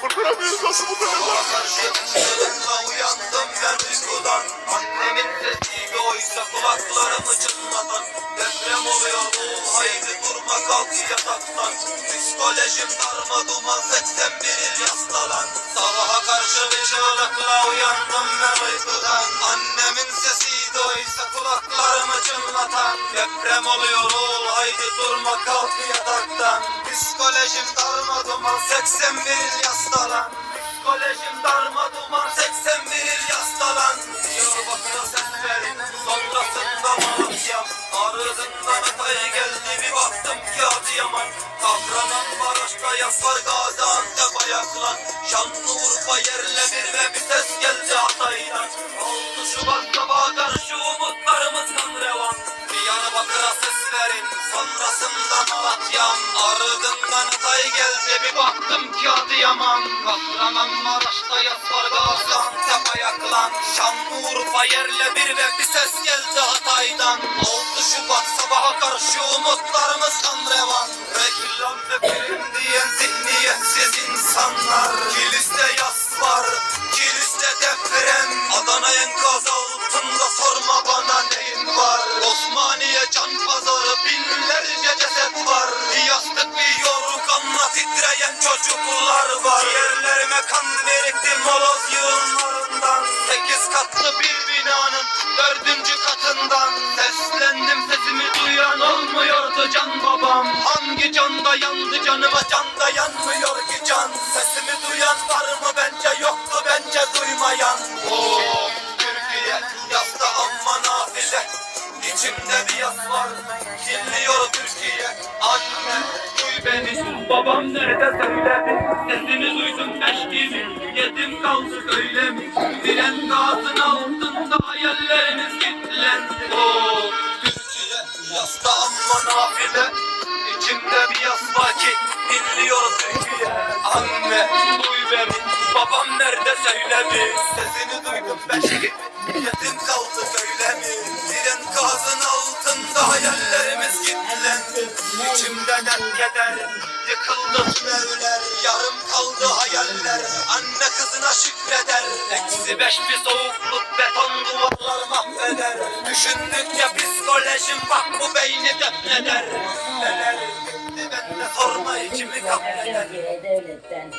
Kurtaramıyoruz nasıl bu durumda? Karşımda uyandım ben uykudan Annemin sesiydi oysa kulaklarımı çınlatan Deprem oluyor oğul haydi durma kalk yataktan Psikolojim darma duman 81 il yaslalan Sabaha karşı bir çığlıkla uyandım ben uykudan Annemin sesiydi oysa kulaklarımı çınlatan Deprem oluyor oğul haydi durma kalk yataktan. Psikolojim darma duman 81 il yaslalan Psikolojim darma duman 81 il yaslalan Diyarbakır'a ses verin sonrasında Malatya Arızından Hatay geldi bir baktım ki Adıyaman Kahramanmaraş'ta yas var Gaziantep ayaklan Şanlıurfa yerle bir ve bir ses geldi Hatay'dan. 6 Şubat kan revan Diyarbakır'a ses verin sonrasında Malatya'm Arıdından Hatay geldi bir baktım ki Adıyaman. Kahramanmaraş'ta yas var Gaziantep ayaklan. Şanlıurfa yerle bir ve bir ses geldi Hatay'dan. 6 Şubat sabaha karşı umutlarımız kan revan. Reklam ve film diyen zihniyetsiz insanlar. Kilis'te yas var Kilis'te deprem. Adana enkaz altında sorma bana neyin var? Osmaniye can çocuklar var. Ciğerlerime kan birikti moloz yığınlarından. Sekiz katlı bir binanın dördüncü katından. Seslendim sesimi duyan olmuyordu can babam. Hangi canda yandı canıma canda yanmıyor ki can. Sesimi duyan var mı? Bence yoktu bence duymayan. Oh Türkiye yasta amma nafile İçimde bir yas var. Dinliyor Türkiye. Anne beni. Babam nerede söyle bir Sesini duydum beş gibi Yetim kaldı öyle mi? Diren gazın altında hayallerimiz kilitlendi Oh Türkiye yasta amma nafile. İçimde bir yas var ki dinliyor Türkiye Anne duy beni babam nerede söyle Sesini duydum ben gibi yetim kilitlendi İçimde dert keder Yıkıldı tünevler Yarım kaldı hayaller. Anne kızına şükreder Eksi beş bir soğukluk beton duvarlar mahveder. Düşündükçe psikolojim bak bu beyni demleder Neler gitti ben de sorma içimi kapleder? Devletten